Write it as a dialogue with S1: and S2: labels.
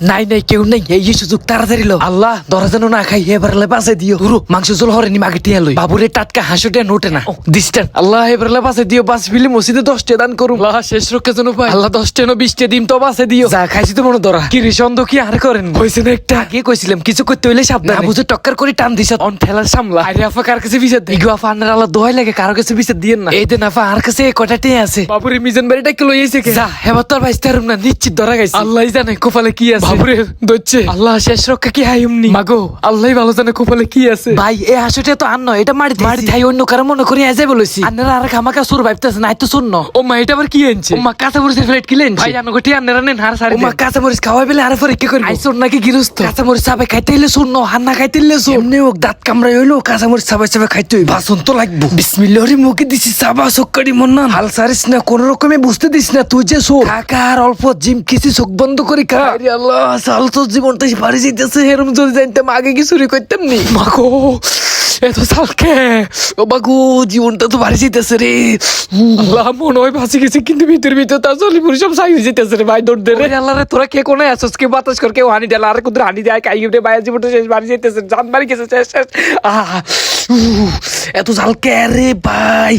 S1: নাই নাই কেউ নাই। এই সুযোগ তাড়াতাড়ি লো আল্লাহ ধরা যেন না খাই এবার বাসে দিও। ধরো মাংস জল হরেনি মাগে টিয়া লই। বাবুরে টাটকা হাঁসুটা নোটে না। দিস্টান আল্লাহ এবার বাসে দিও বাস ফিলে মসজিদে দশটা দান করুম। আল্লাহ শেষ রক্ষা যেন পাই আল্লাহ দশটা না বিশটা দিন তো বাসে দিও। যা খাইছি তো মনে ধরা। কি রিসন্দ কি আর করেন? হয়েছে না একটা। আগে কইছিলাম কিছু করতে হইলে সাবধান। বুঝে টক্কর করে টান দিছ। অন ঠেলার সামলা। আরে আফা কার কাছে বিচার দেই ইগো আফা আন্নার আল্লাহ দোহাই লাগে কারও কাছে বিচার দিয়েন না। এই দেন আফা আর কাছে কটা টে আছে। বাবুরে মিজান বাড়িটা কে লই আইছে কে? যা হেবার তোর ভাই তারুম না নিশ্চিত ধরা গেছে। আল্লাহই জানে কপালে কি আছে। বাবুরে দচ্ছে আল্লাহ শেষ রক্ষা কি হাই উমনি মাগো আল্লাহই ভালো জানে কপালে কি আছে। ভাই এই হাসুটা তো আন্ন এটা মারি মারি থাই অন্য কারও মনে করি আজে বলেছি আন্নারা আর খামাকা সুর ভাবতেছে না তো শূন্য। ও মা এটা আবার কি আনছে ও মা কাঁচা মরিচের প্লেট কি লেনছে ভাই জানো গটি আন্নারা নেন হার সারি ও মা কাঁচা মরিচ খাওয়াই বেলে আর পরীক্ষা করি আইসোর নাকি গিরস্ত? কাঁচা মরিচ সাবে খাইতে হইলে শূন্য হান্না খাইতে হইলে শূন্য। এমনি ওক দাঁত কামড়াই হইল কাঁচা মরিচ সাবে সাবে খাইতে হইব। বাসন তো লাগবো বিসমিল্লাহরি মুখে দিছি সাবা সক্কারি মন না হাল সারিস না কোন রকমে বুঝতে দিস না তুই যে শোন কাকা আর অল্প জিম কিছু চোখ বন্ধ করে খা। আল্লাহ। সাল তো জীবনটা বাড়ি যাইতেছে এরম যদি জানতাম, আগে কি চুরি করতাম নি? মাগো এত সালকে ও বাগু জীবনটা তো বাড়ি যেতেছে রে। আল্লাহ, মনে হয় ভাসি গেছে, কিন্তু ভিতর ভিতর তার চলি পুরো সব সাই যেতেছে রে, ভাই, দৌড় দে রে। আল্লাহ রে, তোরা কে কোনে আসছ কে বাতাস কর, কেউ হানি দেলা আর কুদর হানি দেয় কাই উঠে বাইরে জীবনটা শেষ, বাড়ি যেতেছে জান বাড়ি গেছে, শেষ শেষ। আহ এত সালকে রে, ভাই?